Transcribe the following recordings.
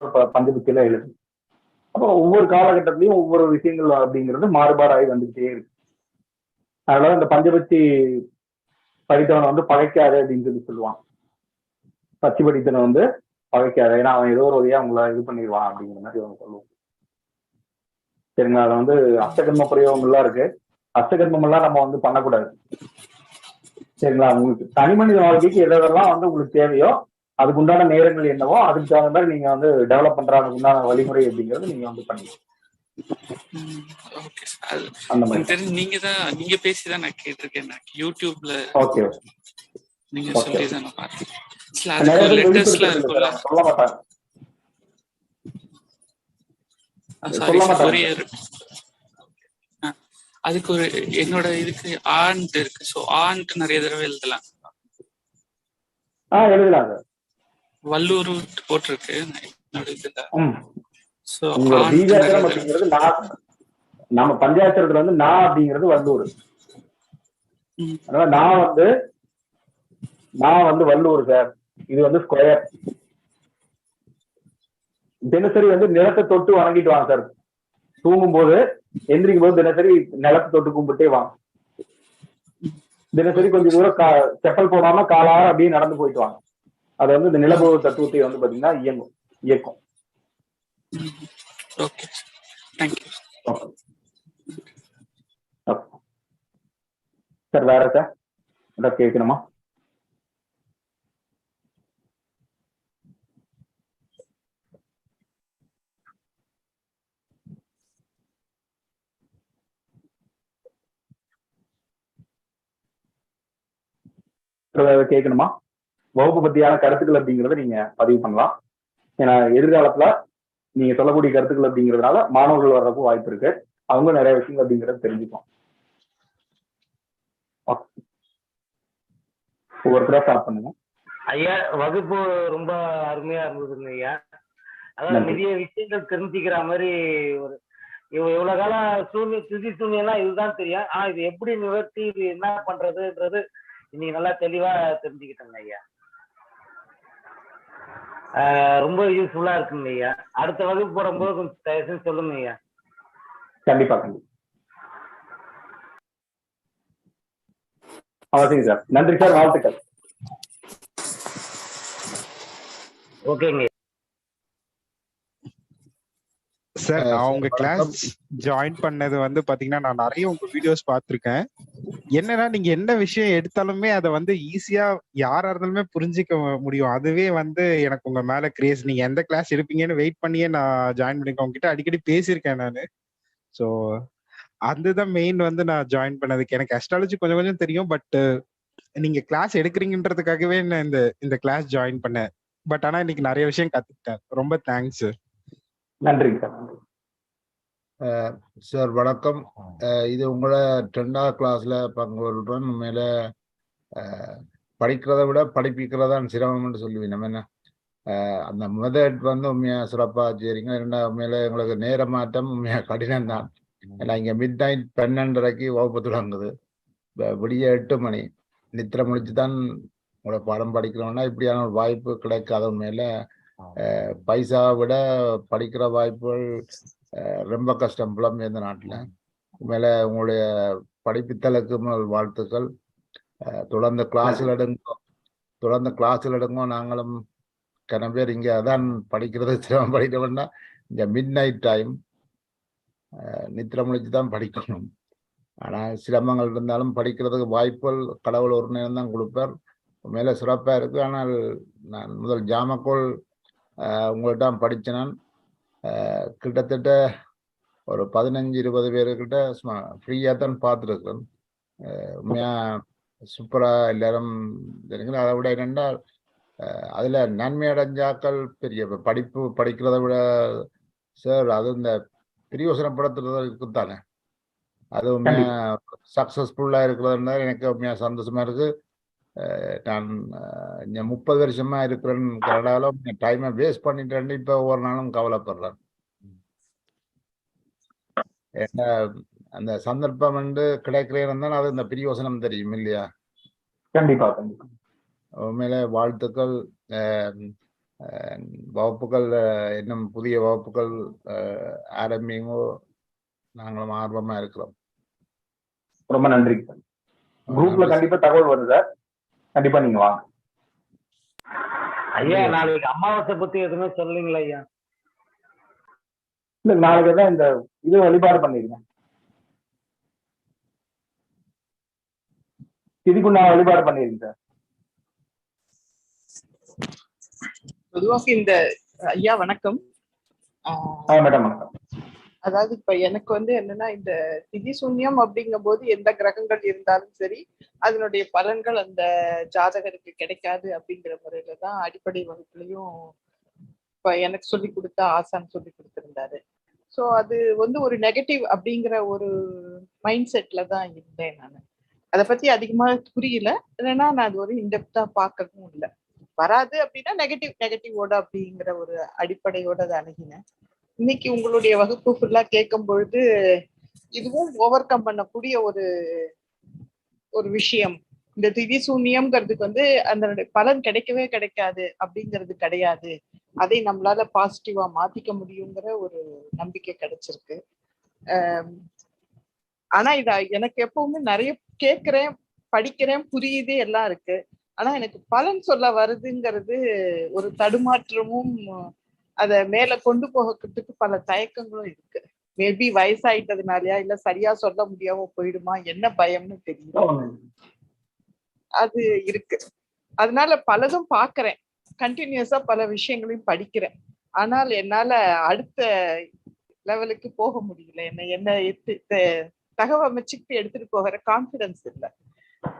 ப- பஞ்சபுத்தியில எழுது. அப்போ ஒவ்வொரு காலகட்டத்திலையும் ஒவ்வொரு விஷயங்கள் அப்படிங்கிறது மாறுபாடாகி வந்துகிட்டே இருக்கு. அதனால இந்த பஞ்சபத்தி படித்தவனை வந்து பகைக்காது அப்படின்னு சொல்லி சொல்லுவான். பச்சி படித்தனை வந்து பகைக்காது. ஏன்னா அவன் ஏதோ ஒரு வழியா உங்களை இது பண்ணிடுவான் அப்படிங்கிற மாதிரி அவங்க சொல்லுவான் சரிங்களா? அதை வந்து அஷ்டகர்ம பிரயோகங்கள்லாம் இருக்கு. அஷ்டகர்மம் எல்லாம் நம்ம வந்து பண்ணக்கூடாது. சரிங்களா? உங்களுக்கு தனி மனித வாழ்க்கைக்கு எதெல்லாம் வந்து உங்களுக்கு தேவையோ அதுக்கு உண்டான நேரங்கள் என்னவோ அதுக்கு தகுந்த மாதிரி நீங்க வந்து டெவலப் பண்றதுக்கு உண்டான வழிமுறை அப்படிங்கிறது நீங்க வந்து பண்ணி ஓகே சார் அது அந்த மாதிரி. எனக்கு தெரிஞ்சு நீங்க தான் நீங்க பேசி தான் நான். கேட்டிருக்கேன் யூடியூப்ல ஓகே நீங்க Okay. சொல்லி நான் பார்த்தேன். அதுக்கு மாட்டாங்க அதுக்கு ஒரு என்னோட இதுக்கு ஆண்ட் இருக்கு. ஸோ ஆண்ட் நிறைய தடவை எழுதலாம். ஆ எழுதலாம் சார் வல்லூர் போட்டிருக்கு. அப்படிங்கிறது நம்ம பஞ்சாயத்துல வந்து நான் அப்படிங்கிறது வல்லூர். அதனால நான் வந்து நான் வந்து வல்லூர் சார். இது வந்து ஸ்கொயர். தினசரி வந்து நிலத்தை தொட்டு வணங்கிட்டு வாங்க சார். தூங்கும் போது எந்திரிக்கும் போது தினசரி நிலத்தை தொட்டு கும்பிட்டே வாங்க தினசரி கொஞ்சம் தூரம் செப்பல் போடாம காலார அப்படியே நடந்து போயிட்டு வாங்க அது வந்து இந்த நிலபோக தத்துவத்தை வந்து பாத்தீங்கன்னா இயங்கும் இயக்கும். ஓகே தேங்க்யூ சார் வேற சார் ஏதாவது கேட்கணுமா ஏதாவது கேட்கணுமா வகுப்பு பத்தியான கருத்துக்கள் அப்படிங்கறத நீங்க பதிவு பண்ணலாம். ஏன்னா எதிர்காலத்துல நீங்க சொல்லக்கூடிய கருத்துக்கள் அப்படிங்கிறதுனால மாணவர்கள் வர்றதுக்கும் வாய்ப்பு இருக்கு. அவங்க நிறைய விஷயங்கள் அப்படிங்கறத தெரிஞ்சுக்கும் ஒவ்வொருத்தரா ஸ்டார்ட் பண்ணுங்க. ஐயா வகுப்பு ரொம்ப அருமையா இருந்ததுங்க ஐயா. நன்றி. நிறைய விஷயங்கள் தெரிஞ்சுக்கிற மாதிரி ஒரு இவ- இவ்வளவு காலம் சூன்ய திதி சூன்யம்னா இதுதான் தெரியும். ஆனா இது எப்படி நிவர்த்தி இது என்ன பண்றதுன்றது இன்னைக்கு நல்லா தெளிவா தெரிஞ்சுக்கிட்டேங்க ஐயா. ரொம்ப யூஸ்ஃபுல்லா இருக்குங்க ஐயா. அடுத்த வகுப்பு போடும்போது கொஞ்சம் தயவு செஞ்சு சொல்லுங்க ஐயா. கண்டிப்பா கண்டிப்பா. அவசியம் சார். நன்றி சார். வாழ்த்துக்கள். ஓகேங்க சார் நான் உங்க சார், கிளாஸ் ஜாயின் பண்ணது வந்து பாத்தீங்கன்னா நான் நிறைய உங்க வீடியோஸ் பார்த்திருக்கேன். என்னன்னா நீங்க என்ன விஷயம் எடுத்தாலுமே அதை வந்து ஈஸியா யாரா இருந்தாலுமே புரிஞ்சுக்க முடியும். அதுவே வந்து எனக்கு உங்க மேல கிரேஸ் நீங்க எந்த கிளாஸ் எடுப்பீங்கன்னு வெயிட் பண்ணியே நான் ஜாயின் பண்ணிருக்கேன் உங்ககிட்ட அடிக்கடி பேசியிருக்கேன் நானு. ஸோ அதுதான் மெயின் வந்து நான் ஜாயின் பண்ணதுக்கு. எனக்கு அஸ்ட்ராலஜி கொஞ்சம் கொஞ்சம் தெரியும் பட் நீங்க கிளாஸ் எடுக்கிறீங்கன்றதுக்காகவே நான் இந்த இந்த கிளாஸ் ஜாயின் பண்ணேன். பட் ஆனா இன்னைக்கு நிறைய விஷயம் கத்துக்கிட்டேன். ரொம்ப தேங்க்ஸ் நன்றிங்க சார் நன்றி சார் வணக்கம். அஹ் இது உங்களை ரெண்டாவது கிளாஸ்ல பங்கு கொள்றேன் உண்மையில படிக்கிறதை விட படிப்பிக்கிறதான் சிரமம்னு சொல்லுவீங்க. நம்ம என்ன? அந்த மெதட் வந்து உண்மையா சிறப்பா செய்றீங்க ரெண்டாவது மேலே எங்களுக்கு நேர மாற்றம் உண்மையா கடினம் தான் ஏன்னா இங்க மிட் நைட் பன்னெண்டரைக்கு வகுப்பு தொடங்குது. விடிய எட்டு மணி. நித்திர முடிச்சு தான் உங்களோட பாடம் படிக்கிறோம்னா இப்படியான ஒரு வாய்ப்பு கிடைக்காத உண்மையில பைசாவை விட படிக்கிற வாய்ப்புகள் ரொம்ப கஷ்டம் புலம்பெயர்ந்த நாட்டில். மேல உங்களுடைய படிப்பித்தலுக்கு வாழ்த்துக்கள். தொடர்ந்து கிளாஸில் எடுங்கோ. தொடர்ந்து கிளாஸில் எடுங்கோ. நாங்களும் கன பேர் இங்கே அதான் படிக்கிறது சிரமம் படிக்கிறோம்னா இங்கே மிட் நைட் டைம் நித்திர முடிச்சு தான் படிக்கணும். ஆனால் சிரமங்கள் இருந்தாலும் படிக்கிறதுக்கு வாய்ப்புகள் கடவுள் ஒரு நேரம் தான் கொடுப்பார். மேலே சிறப்பாக இருக்கு. ஆனால் நான் முதல் ஜாமக்கோள் அஹ், உங்கள்ட்ட படித்தேன் நான் கிட்டத்தட்ட ஒரு பதினஞ்சு இருபது பேருக்கிட்ட சும்மா ஃப்ரீயாக தான் பார்த்துருக்குறேன் உண்மையாக சூப்பராக எல்லாரும் தெரியுங்களா அதை விட என்னென்னா அதில் நன்மை அடைஞ்சாக்கள் பெரிய படிப்பு படிக்கிறத விட சார் அது இந்த பிரியோசனப்படுத்துறதுக்கு தானே. அது உண்மையாக சக்ஸஸ்ஃபுல்லாக இருக்கிறதுனா எனக்கு உண்மையாக சந்தோஷமா இருக்கு. அஹ் நான் முப்பது வருஷமா இருக்கிறேன். கனடாவில் டைமை வேஸ்ட் பண்ணிட்டேன்னு இப்போ ஒவ்வொரு நாளும் கவலைப்படுறேன். அந்த சந்தர்ப்பம் வந்து கிடைக்கிறேன் தான் அது இந்த பிரியோசனம் தெரியும் இல்லையா? கண்டிப்பா உண்மையில வாழ்த்துக்கள் வகுப்புகள் இன்னும் புதிய வகுப்புகள் ஆரம்பிங்கோ நாங்களும் ஆர்வமா இருக்கிறோம். ரொம்ப நன்றி. குரூப்ல கண்டிப்பா தகவல் சார். கண்டிப்பா நீங்க வாங்க. ஐயா நாளைக்கு அமாவாசை பத்தி எதுவுமே சொல்லீங்களா ஐயா? இல்ல நாளைக்கு தான் இந்த இது வழிபாடு பண்ணிருக்கேன். இதுக்கு நான் வழிபாடு பண்ணிருக்கேன் சார். பொதுவாக இந்த ஐயா வணக்கம். மேடம் வணக்கம். அதாவது இப்ப எனக்கு வந்து என்னன்னா இந்த திதி சூன்யம் அப்படிங்கும் போது எந்த கிரகங்கள் இருந்தாலும் சரி அதனுடைய பலன்கள் அந்த ஜாதகருக்கு கிடைக்காது அப்படிங்கிற முறையில தான் அடிப்படை வகுப்புலையும் இப்ப எனக்கு சொல்லி கொடுத்த ஆசான் சொல்லி கொடுத்திருந்தாரு. ஸோ அது வந்து ஒரு நெகட்டிவ் அப்படிங்கிற ஒரு மைண்ட் செட்ல தான் இருந்தேன் நான். அதை பத்தி அதிகமா புரியல. இல்லைன்னா நான் அது ஒரு இன்டெப்தா பார்க்கவும் இல்லை. வராது அப்படின்னா நெகட்டிவ் நெகட்டிவோட அப்படிங்கிற ஒரு அடிப்படையோட அதை அணுகினேன். இன்னைக்கு உங்களுடைய வகுப்பு ஃபுல்லா கேட்கும் பொழுது இதுவும் ஓவர் கம் பண்ணக்கூடிய ஒரு ஒரு விஷயம். இந்த திதி சூன்யம்ங்கிறதுக்கு வந்து அதனுடைய பலன் கிடைக்கவே கிடைக்காது அப்படிங்கிறது கிடையாது. அதை நம்மளால பாசிட்டிவா மாத்திக்க முடியுங்கிற ஒரு நம்பிக்கை கிடைச்சிருக்கு. ஆனா இத எனக்கு எப்பவுமே நிறைய கேட்கிறேன் படிக்கிறேன் புரியுது எல்லாம் இருக்கு. ஆனா எனக்கு பலன் சொல்ல வருதுங்கிறது ஒரு தடுமாற்றமும் அத மேல கொண்டு போகிறதுக்கு பல தயக்கங்களும் இருக்கு. மேபி வயசாயிட்டதுனாலயா இல்ல சரியா சொல்ல முடியாம போயிடுமா என்ன பயம்னு தெரியல அது இருக்கு. அதனால பலதும் பாக்குறேன். கண்டினியூஸா பல விஷயங்களையும் படிக்கிறேன். ஆனால் என்னால அடுத்த லெவலுக்கு போக முடியல. என்ன என்ன எடுத்து த- தகவமைச்சுக்கு எடுத்துட்டு போகிற கான்பிடன்ஸ் இல்ல.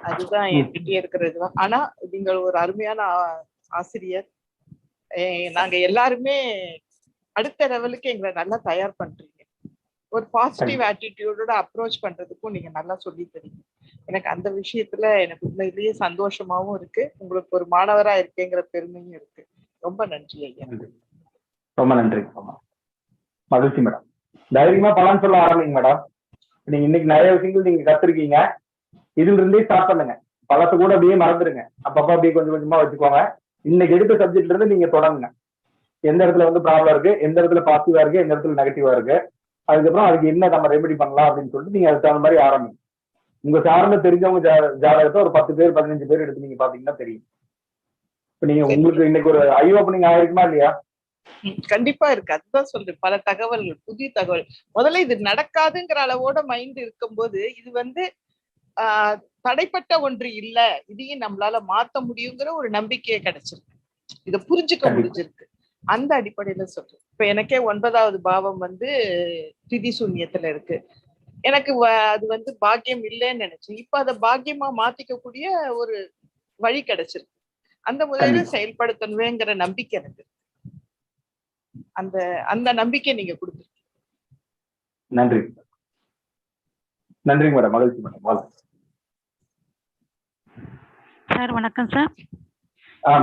அதுதான் என்கிட்ட இருக்கிறது ஆனா நீங்கள் ஒரு அருமையான ஆசிரியர். நாங்க எல்லாருமே அடுத்த லெவலுக்கு எங்களை நல்லா தயார் பண்றீங்க. ஒரு பாசிட்டிவ் ஆட்டிடியூடோட அப்ரோச் பண்றதுக்கும் நீங்க நல்லா சொல்லி தரீங்க. எனக்கு அந்த விஷயத்துல எனக்கு உண்மையிலேயே சந்தோஷமாவும் இருக்கு. உங்களுக்கு ஒரு மாணவரா இருக்கேங்கிற பெருமையும் இருக்கு. ரொம்ப நன்றி ஐயா. ரொம்ப நன்றி. மகிழ்ச்சி மேடம். தைரியமா பலன் சொல்ல ஆரம்பிங்க மேடம். நீங்க இன்னைக்கு நிறைய விஷயங்கள் நீங்க கத்துருக்கீங்க. இதுல இருந்தே ஸ்டார்ட் பண்ணுங்க. பழசு கூட அப்படியே மறந்துடுங்க அப்பப்ப அப்படியே கொஞ்சம் கொஞ்சமா வச்சுக்கோங்க. இன்னைக்கு எடுத்த சப்ஜெக்ட்ல இருந்து நீங்க தொடங்குங்க. எந்த இடத்துல வந்து ப்ராப்ளம் இருக்கு எந்த இடத்துல பாசிட்டிவா இருக்கு எந்த இடத்துல நெகட்டிவா இருக்கு. அதுக்கப்புறம் அதுக்கு என்ன நம்ம ரெமெடி பண்ணலாம் அப்படின்னு சொல்லிட்டு நீங்க அதுக்கு தகுந்த மாதிரி ஆரம்பிங்க. உங்க சார்ந்த தெரிஞ்சவங்க ஜாதகத்தை ஒரு பத்து பேர் பதினஞ்சு பேர் எடுத்து நீங்க பாத்தீங்கன்னா தெரியும். இப்ப நீங்க உங்களுக்கு இன்னைக்கு ஒரு ஐ ஓப்பனிங் ஆயிருக்குமா இல்லையா? கண்டிப்பா இருக்கு. அதுதான் சொல்றேன். பல தகவல்கள் புதிய தகவல். முதல்ல இது நடக்காதுங்கிற அளவோட மைண்ட் இருக்கும்போது இது வந்து ஆஹ் தடைப்பட்ட ஒன்று இல்ல. இதையும் நம்மளால மாத்த முடியுங்கிற ஒரு நம்பிக்கையை கிடைச்சிருக்கு. இத புரிஞ்சுக்க. முடிஞ்சிருக்கு. அந்த அடிப்படையில சொல்றேன். இப்ப எனக்கே ஒன்பதாவது பாவம் வந்து திதி சூன்யத்துல இருக்கு. எனக்கு அது வந்து பாக்கியம் இல்லைன்னு நினைச்சேன். இப்ப அதை பாக்கியமா மாத்திக்கக்கூடிய ஒரு வழி கிடைச்சிருக்கு. அந்த முறையில. செயல்படுத்தணுங்கிற நம்பிக்கை எனக்கு. அந்த அந்த நம்பிக்கை நீங்க கொடுத்துருக்கீங்க. நன்றி. நன்றி மேடம். மகிழ்ச்சி மேடம். சார் வணக்கம் சார்.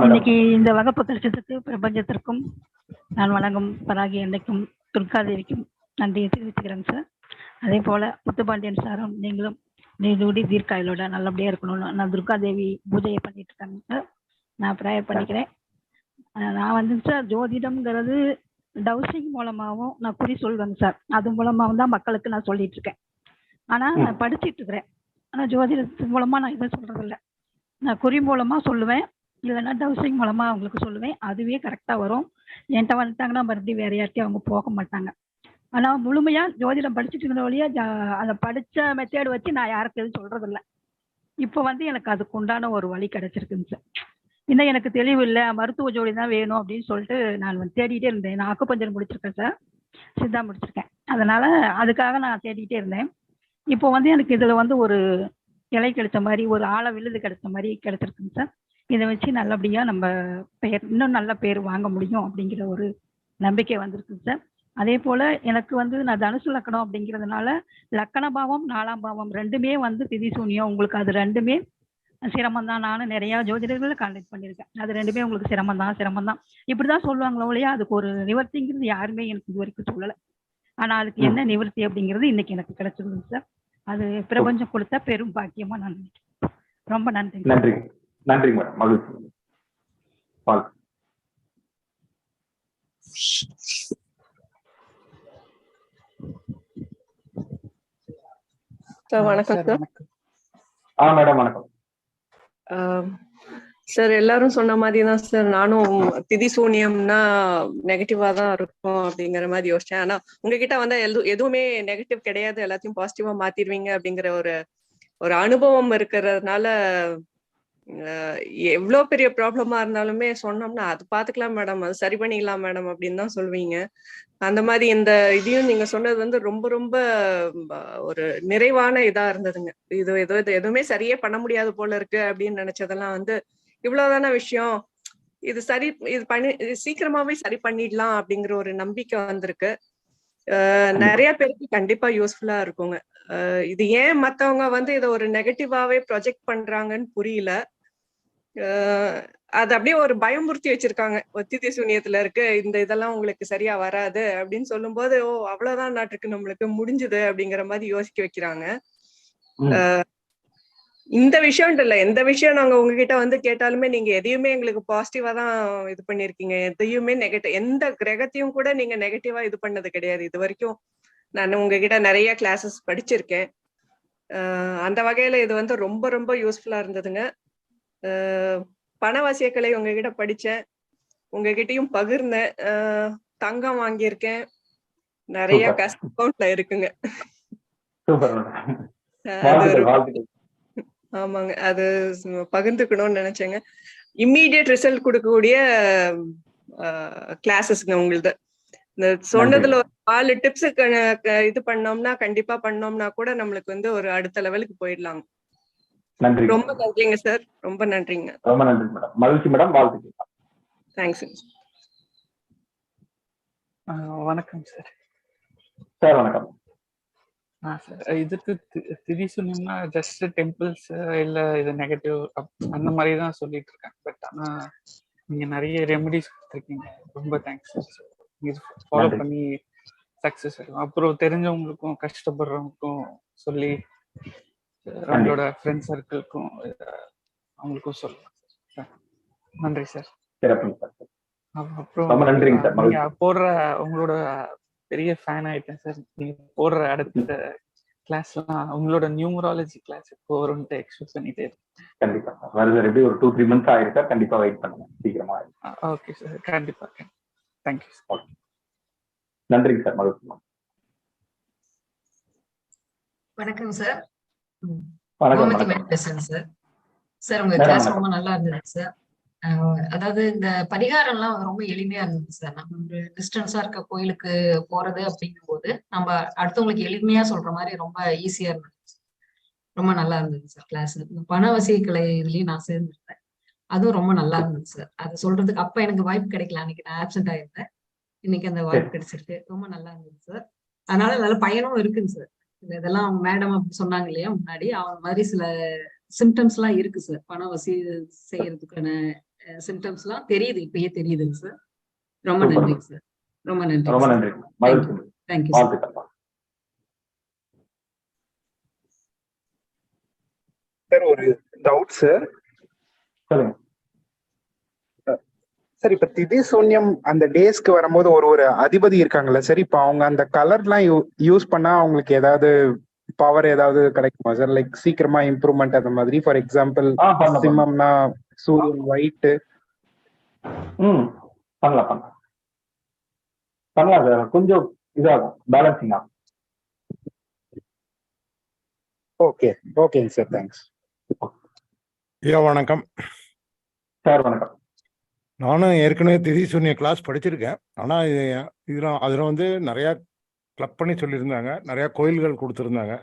இன்னைக்கு இந்த வகுப்பு கிடைச்சதுக்கு பிரபஞ்சத்திற்கும் நான் வழங்கும் பராகி அன்னைக்கும் துர்காதேவிக்கும் நன்றியை தெரிவித்துக்கிறேங்க சார். அதே போல முத்துப்பாண்டியன் சாரும் நீங்களும் நீடூடி தீர்க்காயலோட நல்லபடியா இருக்கணும்னு நான் துர்காதேவி பூஜையை பண்ணிட்டு இருக்காங்க சார். நான் ப்ரேயர் பண்ணிக்கிறேன். நான் வந்து சார் ஜோதிடம்ங்கிறது டவுசிங் மூலமாகவும் நான் குறி சொல்வேங்க சார். அது மூலமாகவும் தான் மக்களுக்கு நான் சொல்லிட்டு இருக்கேன். ஆனா நான் படிச்சிட்டு இருக்கிறேன். ஆனா ஜோதிடத்து மூலமா நான் இதை சொல்றது இல்ல நான் குறி மூலமா சொல்லுவேன். இல்லைன்னா டவுசிங் மூலமா அவங்களுக்கு சொல்லுவேன். அதுவே கரெக்டா வரும். என்கிட்ட வந்துட்டாங்கன்னா மறுபடியும் வேற யார்ட்டையும் அவங்க போக மாட்டாங்க. ஆனா முழுமையா ஜோதிடம் படிச்சுட்டு இருந்த வழியா ஜா- அதை படிச்ச மெத்தேடு வச்சு நான் யாருக்கு எதுவும் சொல்றது இல்லை இப்போ வந்து எனக்கு அதுக்கு உண்டான ஒரு வழி கிடைச்சிருக்குங்க சார். இன்னும் எனக்கு தெளிவு இல்லை. மருத்துவ ஜோடி தான் வேணும் அப்படின்னு சொல்லிட்டு நான் வந்து தேடிட்டே இருந்தேன். நான் அக்குப்பஞ்சர் முடிச்சிருக்கேன் சார். சித்தா முடிச்சிருக்கேன். அதனால அதுக்காக நான் தேடிட்டே இருந்தேன். இப்போ வந்து எனக்கு இதுல வந்து ஒரு இலை கிடைச்ச மாதிரி ஒரு ஆழ விழுது கிடைச்ச மாதிரி கிடைச்சிருக்குங்க சார். இதை வச்சு நல்லபடியா நம்ம பெயர் இன்னும் நல்ல பேர் வாங்க முடியும் அப்படிங்கிற ஒரு நம்பிக்கை வந்திருக்குங்க சார். அதே போல எனக்கு வந்து நான் தனுசு லக்கணம் அப்படிங்கிறதுனால லக்கண பாவம் நாலாம் பாவம் ரெண்டுமே வந்து திதி சூன்யம். உங்களுக்கு அது ரெண்டுமே சிரமம் தான் நானும் நிறைய ஜோதிடர்களை கான்டாக்ட் பண்ணியிருக்கேன். அது ரெண்டுமே உங்களுக்கு சிரமம் தான் சிரமம் தான் இப்படிதான் சொல்லுவாங்களோ இல்லையா அதுக்கு ஒரு நிவர்த்திங்கிறது யாருமே எனக்கு இது வரைக்கும் சொல்லலை. ஆனா அதுக்கு என்ன நிவர்த்தி அப்படிங்கிறது இன்னைக்கு எனக்கு கிடைச்சிருக்குங்க சார். அது பிரபஞ்சம் கொடுத்த பெரும் பாக்கியமா நான் நினைக்கிறேன். ரொம்ப நன்றி நன்றி. நன்றி மேடம். மகிழ்ச்சி. வணக்கம் ஆ மேடம் வணக்கம். சார் எல்லாரும் சொன்ன மாதிரி தான் சார். நானும் திதி சூனியம்னா நெகட்டிவா தான் இருக்கும் அப்படிங்கிற மாதிரி யோசிச்சேன். ஆனா உங்ககிட்ட வந்தா எது எதுவுமே நெகட்டிவ் கிடையாது. எல்லாத்தையும் பாசிட்டிவா மாத்திடுவீங்க அப்படிங்கிற ஒரு ஒரு அனுபவம் இருக்கிறதுனால எவ்வளவு பெரிய ப்ராப்ளமா இருந்தாலுமே சொன்னோம்னா அது பாத்துக்கலாம் மேடம். அது சரி பண்ணிக்கலாம் மேடம் அப்படின்னு தான் சொல்லுவீங்க அந்த மாதிரி இந்த இதையும் நீங்க சொன்னது வந்து ரொம்ப ரொம்ப ஒரு நிறைவான இதா இருந்ததுங்க. இது ஏதோ எதுவுமே சரியே பண்ண முடியாது போல இருக்கு அப்படின்னு நினைச்சதெல்லாம் வந்து இவ்வளவுதான விஷயம்? இது சரி இது பண்ணி சீக்கிரமாவே சரி பண்ணிடலாம் அப்படிங்கிற ஒரு நம்பிக்கை வந்திருக்கு. நிறைய பேருக்கு கண்டிப்பா யூஸ்ஃபுல்லா இருக்குங்க. இது ஏன் மத்தவங்க வந்து இதை ஒரு நெகட்டிவாவே ப்ரொஜெக்ட் பண்றாங்கன்னு புரியல. அது அப்படியே ஒரு பயமுறுத்தி வச்சிருக்காங்க. ஒத்திதி சூனியத்துல இருக்கு இந்த இதெல்லாம் உங்களுக்கு சரியா வராது அப்படின்னு சொல்லும்போது ஓ அவ்வளவுதான் நாட்டுக்கு நம்மளுக்கு முடிஞ்சுது அப்படிங்கிற மாதிரி யோசிக்க வைக்கிறாங்க. அஹ் இந்த விஷயம் இல்ல. எந்த விஷயம் நாங்க உங்ககிட்ட வந்து கேட்டாலுமே நீங்க எதையுமே எங்களுக்கு பாசிட்டிவா தான் இது பண்ணிருக்கீங்க. எதையுமே நெகட்டிவ் எந்த கிரகத்தையும் கூட நீங்க நெகட்டிவா இது பண்ணது கிடையாது. இது வரைக்கும் நான் உங்ககிட்ட நிறைய கிளாஸஸ் படிச்சிருக்கேன். அந்த வகையில இது வந்து ரொம்ப ரொம்ப யூஸ்ஃபுல்லா இருந்ததுங்க. பணவசியக்கலை உங்ககிட்ட படிச்சேன். உங்ககிட்டயும் பகிர்ந்தேன். தங்கம் வாங்கியிருக்கேன். நிறைய. கஷ்ட இருக்குங்க. ஆமாங்க. அது பகிர்ந்துக்கணும்னு நினைச்சேங்க. இம்மீடியட் ரிசல்ட் கொடுக்கக்கூடிய கிளாஸஸ்ங்க உங்களுது. இந்த சொன்னதுல ஒரு நாலு டிப்ஸ் இது பண்ணோம்னா கண்டிப்பா பண்ணோம்னா கூட நம்மளுக்கு வந்து ஒரு அடுத்த லெவலுக்கு போயிடலாம் நன்றி. ரொம்ப நன்றிங்க சார் ரொம்ப நன்றிங்க. ரொம்ப நன்றி மேடம் மகிழ்ச்சி மேடம் வாழ்த்துக்கள். தேங்க்ஸ் வணக்கம் சார் சார் வணக்கம். இதுக்கு தி- திதி சொன்னீங்கன்னா ஜஸ்ட் டெம்பிள்ஸ் இல்ல இது நெகட்டிவ் அந்த மாதிரி தான் சொல்லிட்டு இருக்கேன். பட் ஆனா நீங்க நிறைய ரெமெடிஸ் கொடுத்துருக்கீங்க. ரொம்ப தேங்க்ஸ் இது ஃபாலோ நன்றி. பண்ணி சக்சஸ் ஆகும் அப்புறம் தெரிஞ்சவங்களுக்கும் கஷ்டப்படுறவங்களுக்கும் சொல்லி அஹ் நம்மளோட ஃப்ரெண்ட் சர்க்கிள்க்கும் அவங்களுக்கும் சொல்லலாம். சார். நன்றி சார். அப்~ அப்புறம் ரொம்ப நன்றிங்க சார், நீங்க போடுற உங்களோட பெரிய ஃபேன் ஆயிட்டேன் சார் நீங்க போடுற அடுத்த கிளாஸ்லாம் உங்களோட நியூமராலஜி கிளாஸ் எப்போ வரும்னு எக்ஸ்பெக்ட் பண்ணிட்டே கண்டிப்பா வருது எப்படி ஒரு டூ த்ரீ மந்த்ஸ் ஆயிருக்கு கண்டிப்பா வெயிட் பண்ணுங்க. சீக்கிரமா. ஓகே சார் கண்டிப்பா தேங்க்யூ சார் நன்றிங்க சார் மகிழ்ச்சி. வணக்கம் சார். வணக்கம் சார் சார் உங்க கிளாஸ். ரொம்ப நல்லா இருந்தது சார் அதாவது இந்த பரிகாரம் எல்லாம் ரொம்ப எளிமையா இருந்தது சார். நம்ம ஒரு டிஸ்டன்ஸா இருக்க கோயிலுக்கு போறது அப்படிங்கும் போது நம்ம அடுத்தவங்களுக்கு எளிமையா சொல்ற மாதிரி ரொம்ப ஈஸியா இருந்துச்சு ரொம்ப நல்லா இருந்தது சார் கிளாஸ் இந்த பண வசியக்கலை இதுலயும் நான் சேர்ந்துருந்தேன். அதுவும் ரொம்ப நல்லா இருந்தது சார். அது சொல்றதுக்கு அப்ப எனக்கு வாய்ப்பு கிடைக்கல. அன்னைக்கு நான் ஆப்சென்ட் ஆயிருந்தேன். இன்னைக்கு அந்த வாய்ப்பு கிடைச்சிருக்கு. ரொம்ப நல்லா இருந்தது சார். அதனால நல்ல பயனும் இருக்குங்க சார். இந்த இதெல்லாம் அவங்க மேடம் அப்படி சொன்னாங்க இல்லையா முன்னாடி. அவங்க மாதிரி சில சிம்டம்ஸ் எல்லாம் இருக்கு சார். பண வசி செய்யறதுக்கான சிம்டம்ஸ் எல்லாம் தெரியுது இப்பயே தெரியுதுங்க சார் ரொம்ப. நன்றிங்க சார் ரொம்ப நன்றி ரொம்ப நன்றி தேங்க்யூ சார் ஒரு டவுட் சார் சொல்லுங்க. சார் இப்ப திதி சூன்யம் அந்த டேஸ்க்கு வரும்போது ஒரு ஒரு அதிபதி இருக்காங்கல்ல சார் இப்ப அவங்க அந்த கலர்லாம் யூஸ் பண்ணா அவங்களுக்கு ஏதாவது பவர் ஏதாவது கிடைக்குமா சார் லைக் சீக்கிரமா இம்ப்ரூவ்மெண்ட் அந்த மாதிரி ஃபார் எக்ஸாம்பிள். சிம்மம்னா சூரியன் ஒயிட் ம் பண்ணலாம் பண்ணலாம். பண்ணலாம் சார். கொஞ்சம் இதாகும் பேலன்சிங் ஆகும். ஓகே ஓகேங்க சார் தேங்க்ஸ் ஐயா வணக்கம். சார் வணக்கம். நானும் ஏற்கனவே திதி சூன்ய கிளாஸ் படிச்சிருக்கேன். ஆனால் இது இதில் அதில் வந்து நிறையா கிளப் பண்ணி சொல்லியிருந்தாங்க. நிறையா கோயில்கள் கொடுத்துருந்தாங்க.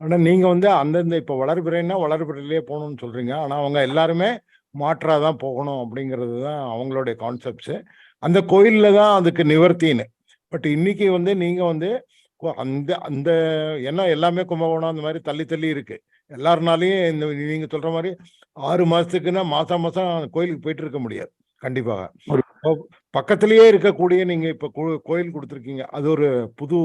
ஆனால் நீங்கள் வந்து அந்தந்த இப்போ வளர்பிறைன்னா வளர்பிறையிலே போகணும்னு சொல்கிறீங்க ஆனால் அவங்க எல்லாருமே மாற்றாக தான் போகணும் அப்படிங்கிறது தான் அவங்களுடைய கான்செப்ட்ஸு அந்த கோயிலில் தான் அதுக்கு நிவர்த்தின்னு. பட் இன்னைக்கு வந்து நீங்கள் வந்து அந்த அந்த ஏன்னா எல்லாமே கும்பகோணம் அந்த மாதிரி தள்ளி தள்ளி இருக்கு. எல்லாருனாலையும் இந்த நீங்க சொல்ற மாதிரி ஆறு மாசத்துக்குன்னா மாசம் மாசம் கோயிலுக்கு போயிட்டு இருக்க முடியாது. கண்டிப்பாக. பக்கத்திலேயே இருக்கக்கூடிய நீங்க இப்ப கோயில் கொடுத்துருக்கீங்க. அது ஒரு புது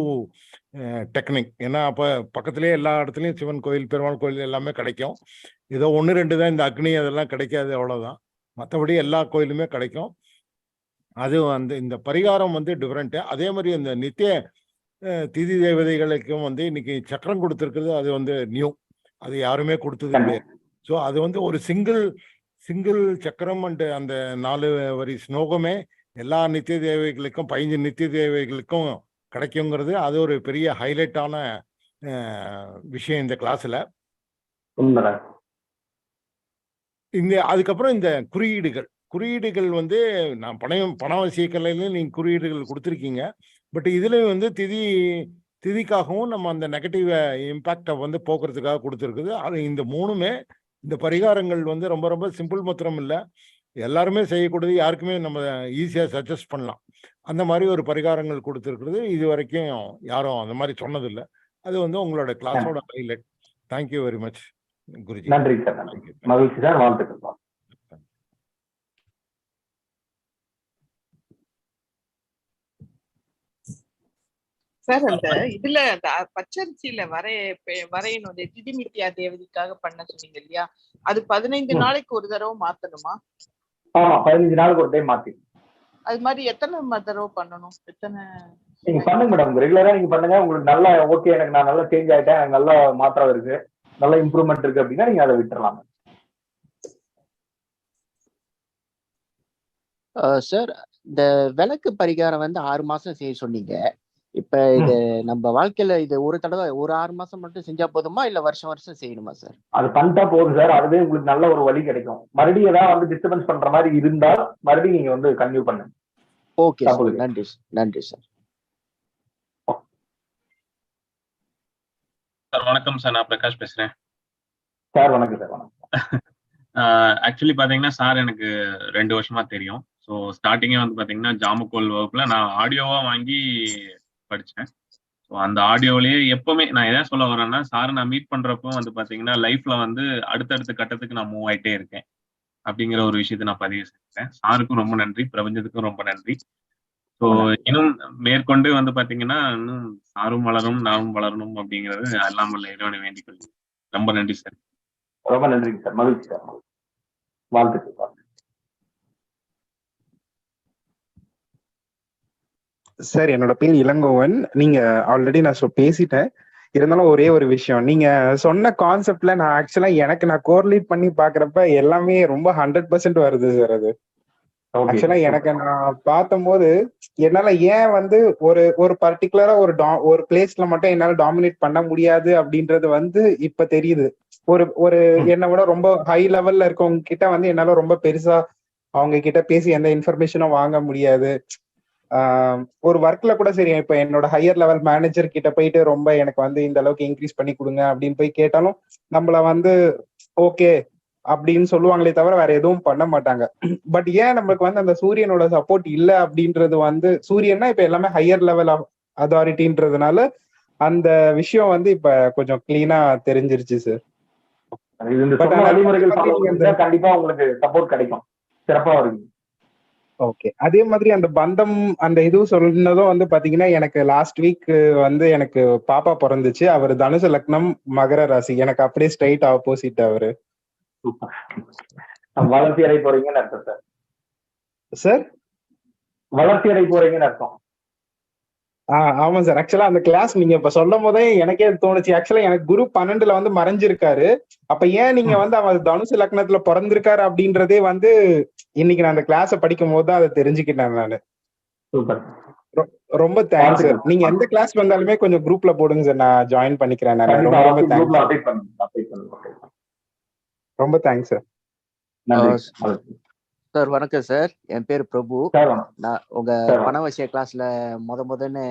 டெக்னிக். ஏன்னா அப்ப பக்கத்திலேயே எல்லா இடத்துலயும் சிவன் கோயில் பெருமாள் கோயில் எல்லாமே கிடைக்கும். ஏதோ ஒன்று ரெண்டு தான் இந்த அக்னி அதெல்லாம் கிடைக்காது அவ்வளவுதான். மற்றபடி எல்லா கோயிலுமே கிடைக்கும். அது வந்து இந்த பரிகாரம் வந்து டிஃப்ரெண்ட்டு அதே மாதிரி இந்த நித்திய திதி தேவதைகளுக்கும் வந்து இன்னைக்கு சக்கரம் கொடுத்துருக்குறது அது வந்து நியூ அது யாருமே கொடுத்தது கிடையாது ஸோ அது வந்து ஒரு சிங்கிள் சிங்கிள் சக்கரம் அண்ட் அந்த நாலு வரி ஸ்லோகமே எல்லா நித்திய தேவைகளுக்கும் பதினஞ்சு நித்திய தேவைகளுக்கும் கிடைக்குங்கிறது அது ஒரு பெரிய ஹைலைட்டான விஷயம் இந்த கிளாஸில் இந்த அதுக்கப்புறம் இந்த குறியீடுகள். குறியீடுகள் வந்து நான் பணம் பணவசிய கலையிலும் நீங்கள் குறியீடுகள் கொடுத்துருக்கீங்க. பட் இதுலேயும் வந்து திதி திதிக்காகவும் நம்ம அந்த நெகட்டிவ் இம்பேக்டை வந்து போக்குறதுக்காக கொடுத்துருக்குது. அது இந்த மூணுமே இந்த பரிகாரங்கள் வந்து ரொம்ப ரொம்ப சிம்பிள் மாத்திரம் இல்லை. எல்லாருமே செய்யக்கூடியது யாருக்குமே நம்ம ஈஸியாக சஜஸ்ட் பண்ணலாம். அந்த மாதிரி ஒரு பரிகாரங்கள் கொடுத்துருக்குறது இது வரைக்கும் யாரும் அந்த மாதிரி சொன்னதில்லை. அது வந்து உங்களோட கிளாஸோட highlight thank you very much Guruji. நன்றி சார். மகிழ்ச்சி சார். வாழ்த்துக்கள். சார் அந்த இதுல அந்த பச்சரிசியில வரைய பெ- வரையணும் இந்த திதிமித்தியா தேவதைக்காக பண்ண சொன்னீங்க இல்லையா? அது பதினைந்து. நாளைக்கு ஒரு தடவை மாத்தணுமா? ஆமா பதினஞ்சு நாளுக்கு ஒரு டைம் மாத்தி. அது மாதிரி எத்தனை தடவை பண்ணணும்? எத்தனை நீங்க பண்ணுங்க மேடம் ரெகுலரா நீங்க பண்ணுங்க. உங்களுக்கு நல்லா ஓகே எனக்கு நான் நல்லா சேஞ்ச் ஆயிட்டேன். எனக்கு நல்ல மாற்றம் இருக்கு. நல்ல இம்ப்ரூவ்மெண்ட் இருக்கு அப்படின்னா நீங்க அதை விட்டுறலாம். சார் இந்த விளக்கு பரிகாரம் வந்து ஆறு மாசம் செய்ய சொன்னீங்க. இப்ப இது நம்ம வாழ்க்கையில இது ஒரு தடவை ஒரு ஆறு மாசம் மட்டும் செஞ்சா போதுமா? இல்ல வருஷம் வருஷம் செய்யணுமா சார்? அது பண்ணிட்டா போதும் சார். அதுவே உங்களுக்கு நல்ல ஒரு வழி கிடைக்கும். மறுபடியும் ஏதாவது வந்து டிஸ்டர்பன்ஸ் பண்ற மாதிரி இருந்தா மறுபடியும் நீங்க வந்து கன்டினியூ பண்ணுங்க. ஓகே. நன்றி. நன்றி சார். சார் வணக்கம் சார். நான் பிரகாஷ் பேசுறேன். சார் வணக்கம் சார். வணக்கம். ஆக்சுவலி பாத்தீங்கன்னா சார் எனக்கு ரெண்டு வருஷமா தெரியும். ஸோ ஸ்டார்டிங்கே வந்து பாத்தீங்கன்னா ஜாமுக்கோல் வகுப்புல நான் ஆடியோவா வாங்கி படிச்சேன். ஸோ அந்த ஆடியோலயே எப்பவுமே நான் எதை சொல்ல வரேன்னா சார் நான் மீட் பண்றப்போ வந்து பாத்தீங்கன்னா லைஃப்ல வந்து அடுத்தடுத்த கட்டத்துக்கு நான் மூவ் ஆயிட்டே இருக்கேன். அப்படிங்கிற ஒரு விஷயத்தை நான் பதிவு செஞ்சேன் சாருக்கும் ரொம்ப நன்றி. பிரபஞ்சத்துக்கும் ரொம்ப நன்றி. ஸோ இன்னும் மேற்கொண்டு வந்து பாத்தீங்கன்னா இன்னும் சாரும் வளரும் நானும் வளரணும் அப்படிங்கிறது எல்லாம் உள்ள இறைவனை வேண்டிக் கொள்கிறேன். ரொம்ப நன்றி சார் ரொம்ப நன்றி சார் மகிழ்ச்சி சார் வாழ்த்துக்கள். சார் என்னோட பேர் இளங்கோவன். நீங்க ஆல்ரெடி நான் பேசிட்டேன். இருந்தாலும் ஒரே ஒரு விஷயம். நீங்க சொன்ன கான்செப்ட்ல நான் ஆக்சுவலா எனக்கு நான் கோர்லேட் பண்ணி பாக்குறப்ப எல்லாமே ரொம்ப ஹண்ட்ரட் பர்சன்ட் வருது சார் அது. ஆக்சுவலா எனக்கு நான் பார்த்தம்போது என்னால ஏன் வந்து ஒரு ஒரு பர்டிகுலரா ஒரு டா- ஒரு பிளேஸ்ல மட்டும் என்னால டாமினேட் பண்ண முடியாது அப்படின்றது வந்து இப்ப தெரியுது. ஒரு ஒரு என்னை விட ரொம்ப ஹை லெவல்ல இருக்கவங்க கிட்ட வந்து என்னால ரொம்ப பெருசா அவங்க கிட்ட பேசி எந்த இன்ஃபர்மேஷனும் வாங்க முடியாது. ஒரு ஒர்க்ல கூட சரி இப்ப என்னோட ஹையர் லெவல் மேனேஜர் கிட்ட போயிட்டு ரொம்ப எனக்கு வந்து இந்த அளவுக்கு இன்க்ரீஸ் பண்ணி கொடுங்க அப்படின்னு போய் கேட்டாலும் நம்மள வந்து ஓகே அப்படின்னு சொல்லுவாங்களே தவிர வேற எதுவும் பண்ண மாட்டாங்க. பட் ஏன் நம்மளுக்கு வந்து அந்த சூரியனோட சப்போர்ட் இல்ல அப்படின்றது வந்து சூரியன்னா இப்ப எல்லாமே ஹையர் லெவல் அதாரிட்டின்றதுனால அந்த விஷயம் வந்து இப்ப கொஞ்சம் கிளீனா தெரிஞ்சிருச்சு சார் கண்டிப்பா உங்களுக்கு சப்போர்ட் கிடைக்கும். சிறப்பா வருவீங்க ஓகே அதே மாதிரி அந்த பந்தம் அந்த இது சொன்னதும் வந்து பாத்தீங்கன்னா எனக்கு லாஸ்ட் வீக் வந்து எனக்கு பாப்பா பிறந்துச்சு. அவர் தனுசு லக்னம் மகர ராசி. எனக்கு அப்படியே ஸ்ட்ரைட் ஆப்போசிட் அவரு. வளர்ச்சி அடை போறீங்கன்னு அர்த்தம் சார். சார்? வளர்ச்சி அடை போறீங்கன்னு அர்த்தம். ஆஹ் ஆமா சார். ஆக்சுவலா அந்த கிளாஸ் நீங்க இப்ப சொல்லும் போதே எனக்கே தோணுச்சு. ஆக்சுவலா எனக்கு குரு பன்னெண்டுல வந்து மறைஞ்சிருக்காரு. அப்ப ஏன் நீங்க வந்து அவர் தனுசு லக்னத்துல பிறந்திருக்காரு அப்படின்றதே வந்து இன்னைக்கு நான் அந்த கிளாஸ படிக்கும் போது தான் அதை தெரிஞ்சுக்கிட்டேன் நானு. சூப்பர். ரொம்ப தேங்க்ஸ் சார் நீங்க எந்த கிளாஸ் வந்தாலுமே கொஞ்சம் குரூப்ல போடுங்க சார் நான் ஜாயின் பண்ணிக்கிறேன் நான். ரொம்ப ரொம்ப தேங்க்ஸ் ரொம்ப தேங்க்ஸ் சார். சார் வணக்கம். சார் என் பேர் பிரபு. நான் உங்க. பணவசிய கிளாஸ்ல முத முதன்னு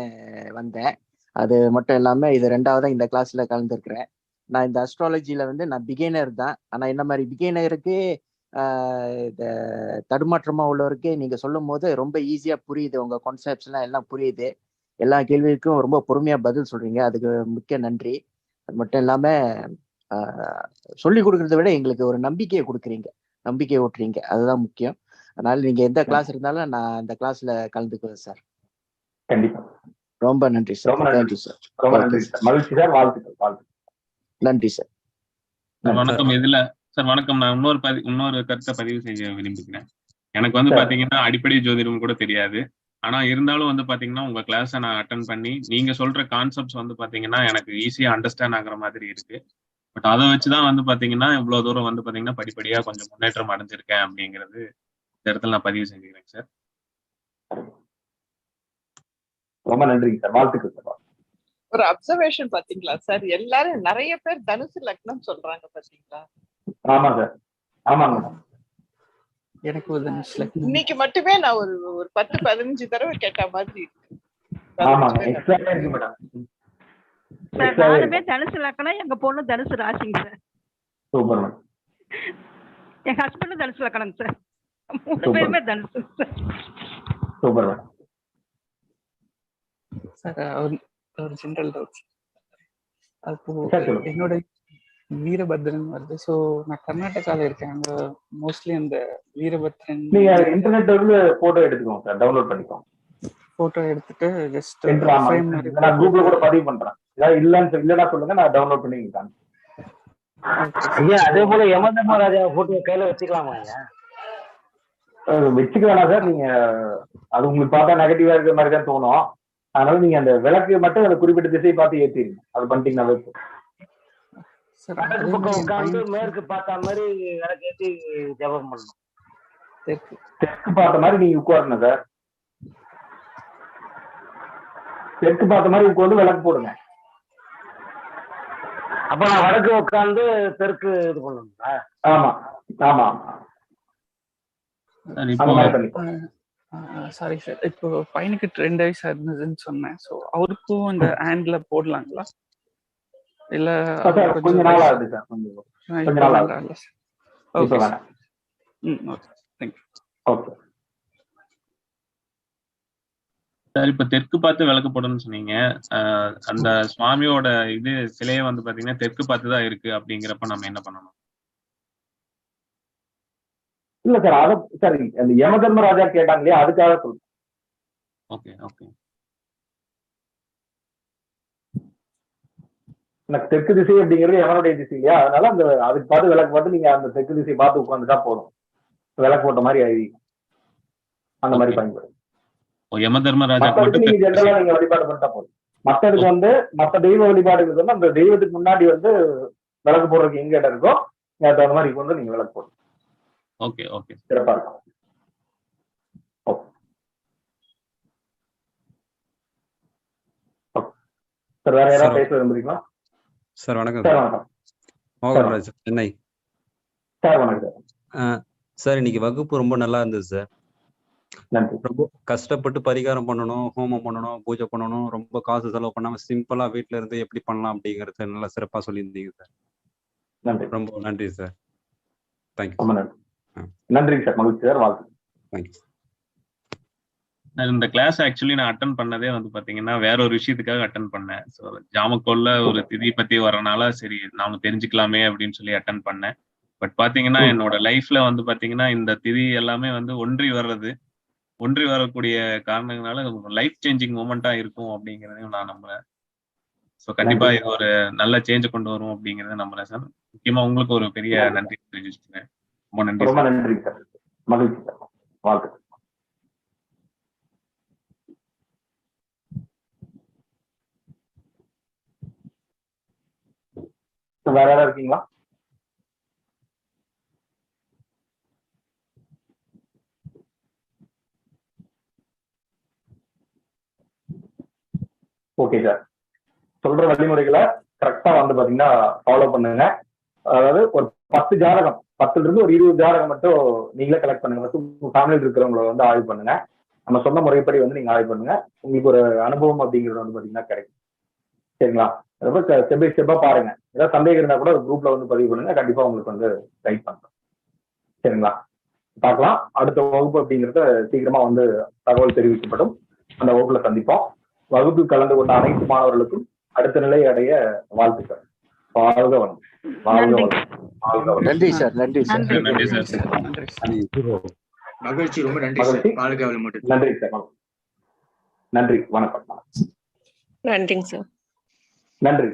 வந்தேன். அது மட்டும் இல்லாம இது ரெண்டாவதா இந்த கிளாஸ்ல கலந்துருக்கிறேன். நான் இந்த அஸ்ட்ராலஜில வந்து நான் பிகினர் தான். ஆனா என்ன மாதிரி பிகினருக்கு தடுமாற்றமா உள்ளவருக்கு நீங்க சொல்லும் போது ரொம்ப ஈஸியா புரியுது. உங்க கான்செப்ட்ஸ் எல்லாம் எல்லாம் புரியுது. எல்லா கேள்விக்கும் ரொம்ப பொறுமையா பதில் சொல்றீங்க. அதுக்கு மிக்க நன்றி. அது மட்டும் இல்லாம ஆஹ் சொல்லி கொடுக்கறத விட எங்களுக்கு ஒரு நம்பிக்கையை கொடுக்குறீங்க. நம்பிக்கை ஊட்டுறீங்க. அதுதான் முக்கியம். அதனால நீங்க எந்த கிளாஸ் இருந்தாலும் நான் அந்த கிளாஸ்ல கலந்துக்குவேன் சார் கண்டிப்பா. ரொம்ப நன்றி சார் ரொம்ப நன்றி. தேங்க்யூ சார் ரொம்ப நன்றி சார் மகிழ்ச்சி சார் வாழ்த்துக்கள். வாழ்த்துக்கள். நன்றி சார் சார் வணக்கம். இதுல சார் வணக்கம். நான் இன்னொரு பதி இன்னொரு கருத்தை பதிவு செய்ய விரும்புகிறேன். எனக்கு வந்து. பாத்தீங்கன்னா அடிப்படை ஜோதிடம் கூட தெரியாது. ஆனா இருந்தாலும் வந்து பாத்தீங்கன்னா உங்க கிளாஸை நான் அட்டன் பண்ணி நீங்க சொல்ற கான்செப்ட்ஸ் வந்து பாத்தீங்கன்னா எனக்கு ஈஸியா அண்டர்ஸ்டாண்ட் ஆகுற மாதிரி இருக்கு. பட் அதை வச்சுதான் வந்து பாத்தீங்கன்னா இவ்வளவு தூரம் வந்து பாத்தீங்கன்னா படிப்படியா கொஞ்சம் முன்னேற்றம் அடைஞ்சிருக்கேன் அப்படிங்கிறது இந்த இடத்துல நான் பதிவு செஞ்சுக்கிறேன் சார். ரொம்ப நன்றிங்க சார். வாழ்த்துக்கள் சார். ஒரு அப்சர்வேஷன் பாத்தீங்களா சார்? எல்லாரும் நிறைய பேர் தனுசு லக்னம் சொல்றாங்க பாத்தீங்களா? ஆமா சார். ஆமாங்க. எனக்கு ஒரு இன்னைக்கு மட்டுமே நான் ஒரு ஒரு பத்து பதினஞ்சு தடவை கேட்ட மாதிரி எக்ஸ்ட்ராவே நானுமே தனுசு லக்கணம் எங்க பொண்ணு தனுசு ராசிங்க சார் சூப்பர் என் ஹஸ்பண்டும் தனுசு லக்கணங்க சார் மூணு. பேருமே தனுசு சார் சூப்பர் சார் ஒரு ஒரு ஜென்ரல் டவுட் என்னோட வீரபத்ரன் வருது. ஸோ நான் கர்நாடகால இருக்கேன். அங்க மோஸ்ட்லி அந்த வீரபத்ரன் நீங்க இன்டர்நெட்ல இருந்து போட்டோ எடுத்துக்கோங்க சார் டவுன்லோட் பண்ணிக்கோங்க. போட்டோ எடுத்துட்டு ஜஸ்ட் நான் குரூப்ல கூட பதிவு பண்றேன். ஏதாவது இல்லன்னு இல்லைன்னா சொல்லுங்க நான் டவுன்லோட் பண்ணி. ஐயா அதே போல யமதர்மராஜா போட்டோ கையில வச்சுக்கலாமா ஐயா? அது வச்சுக்க வேணாம் சார் நீங்க அது உங்களுக்கு பார்த்தா நெகட்டிவா இருக்கிற மாதிரி தான் தோணும். அதனால நீங்க அந்த விளக்கு மட்டும் அந்த குறிப்பிட்ட திசையை பார்த்து ஏத்திடுங்க அது பண்ணிட்டீங்கன்னாவே போதும். வடக்கு அதே பக்கம் பையன் மேற்கு பார்த்த மாதிரி விளக்கேத்தி ஜெபம் பண்ணணும். தெற்கு. தெற்கு பார்த்த மாதிரி நீங்க உட்காரணும் சார். தெற்கு பார்த்த மாதிரி உட்கார்ந்து விளக்கு போடுங்க. அப்ப நான் வடக்கு உட்கார்ந்து தெற்கு இது பண்ணணுங்களா? ஆமா ஆமா சார் சாரி சார். இப்போ பையனுக்கு ரெண்டு வயசு இருந்ததுன்னு சொன்னேன். ஸோ அவருக்கும் இந்த ஹேண்ட்ல போடலாங்களா? இல்ல கொஞ்ச கொஞ்சம் நாள் ஆகுது சார் கொஞ்சம். நாள் ஆகுது. ஓகே ம் ஓகே தேங்க்யூ ஓகே சார் இப்ப தெற்கு பார்த்து விளக்கு போடணும்னு சொன்னீங்க அந்த சுவாமியோட இது சிலையை வந்து பாத்தீங்கன்னா தெற்கு பார்த்து தான் இருக்கு அப்படிங்கிறப்ப நம்ம என்ன பண்ணணும்? இல்ல சார் அத சார் அந்த யம தர்மராஜா கேட்டாங்க இல்லையா அதுக்காக சொல்றேன். ஓகே ஓகே எனக்கு தெற்கு திசை அப்படிங்கிறது யமனுடைய திசை இல்லையா அதனால அந்த அதுக்கு பார்த்து விளக்கு பார்த்து நீங்க அந்த தெற்கு திசையை பார்த்து உட்காந்துட்டா போதும். விளக்கு போட்ட மாதிரி ஆகி அந்த மாதிரி பயன்படும். யம நீங்க திசை. ஜென்ரலா நீங்க வழிபாடு பண்ணிட்டா போதும். மத்ததுக்கு வந்து மத்த தெய்வ வழிபாடுகளுக்கு வந்து அந்த தெய்வத்துக்கு முன்னாடி வந்து விளக்கு போடுறதுக்கு எங்க இடம் இருக்கோ நீங்க தகுந்த மாதிரி வந்து நீங்க விளக்கு போடணும். ஓகே ஓகே சிறப்பா இருக்கும். ஓகே சார் வேற யாராவது பேச விரும்புறீங்களா? சார் வணக்கம் மோகன்ராஜ் சென்னை. சார் வணக்கம். சார் இன்னைக்கு வகுப்பு ரொம்ப நல்லா இருந்தது சார். நன்றி. ரொம்ப கஷ்டப்பட்டு பரிகாரம் பண்ணணும் ஹோமம் பண்ணணும் பூஜை பண்ணணும் ரொம்ப காசு செலவு பண்ணாம சிம்பிளா வீட்ல இருந்து எப்படி பண்ணலாம் அப்படிங்கறத நல்லா சிறப்பா சொல்லியிருந்தீங்க சார். நன்றி. ரொம்ப நன்றி சார். தேங்க்யூ நன்றி. நன்றிங்க சார் மகிழ்ச்சி சார் வாழ்த்து. தேங்க்யூ இந்த கிளாஸ் ஆக்சுவலி நான் அட்டன் பண்ணதே வந்து பாத்தீங்கன்னா வேற ஒரு விஷயத்துக்காக அட்டன் பண்ணேன். ஸோ ஜாமக்கோல்ல ஒரு திதி பத்தி வரனால சரி நாம தெரிஞ்சுக்கலாமே அப்படின்னு சொல்லி அட்டன் பண்ணேன். பட் பாத்தீங்கன்னா. என்னோட லைஃப்ல வந்து பாத்தீங்கன்னா இந்த திதி எல்லாமே வந்து ஒன்றி வர்றது ஒன்றி வரக்கூடிய காரணங்களால லைஃப் சேஞ்சிங் மூமெண்டா இருக்கும் அப்படிங்கிறதையும் நான் நம்புறேன். ஸோ கண்டிப்பா நன்றி இது ஒரு நல்ல சேஞ்ச் கொண்டு வரும் அப்படிங்கறத நம்புறேன் சார். முக்கியமா உங்களுக்கு ஒரு பெரிய நன்றி தெரிவிச்சுக்கிறேன். ரொம்ப நன்றி ரொம்ப நன்றிங்க சார். மகிழ்ச்சி சார். வாழ்த்து. வேற யாராவது இருக்கீங்களா? ஓகே சார் சொல்ற வழிமுறைகளை கரெக்டா வந்து பாத்தீங்கன்னா ஃபாலோ பண்ணுங்க. அதாவது ஒரு பத்து ஜாதகம் பத்துல இருந்து ஒரு இருபது ஜாதகம் மட்டும் நீங்களே கலெக்ட் பண்ணுங்க. ஃபர்ஸ்ட் உங்க ஃபேமிலியில் இருக்கிறவங்கள வந்து ஆய்வு பண்ணுங்க. நம்ம சொன்ன முறைப்படி வந்து நீங்க ஆய்வு பண்ணுங்க. உங்களுக்கு ஒரு அனுபவம் அப்படிங்கிறது வந்து பாத்தீங்கன்னா கிடைக்கும். சரிங்களா? ரொம்ப ஸ்டெப் பை ஸ்டெப்பா பாருங்க. ஏதாவது சந்தேகம் இருந்தா கூட குரூப்ல வந்து பதிவு பண்ணுங்க. கண்டிப்பா உங்களுக்கு வந்து கைட் பண்றோம். சரிங்களா? பார்க்கலாம். அடுத்த வகுப்பு அப்படிங்கறத சீக்கிரமா வந்து தகவல் தெரிவிக்கப்படும். அந்த வகுப்புல சந்திப்போம். வகுப்பில் கலந்து கொண்ட அனைத்து மாணவர்களுக்கும் அடுத்த நிலை அடைய வாழ்த்துக்கள். வாழ்க வளம் வாழ்க வாழ்க நன்றி சார். நன்றி சார். நன்றி. சார். நன்றி சார். மகிழ்ச்சி. ரொம்ப நன்றி சார். வாழ்க நன்றி சார். நன்றி. வணக்கம். நன்றிங்க சார். நன்றி.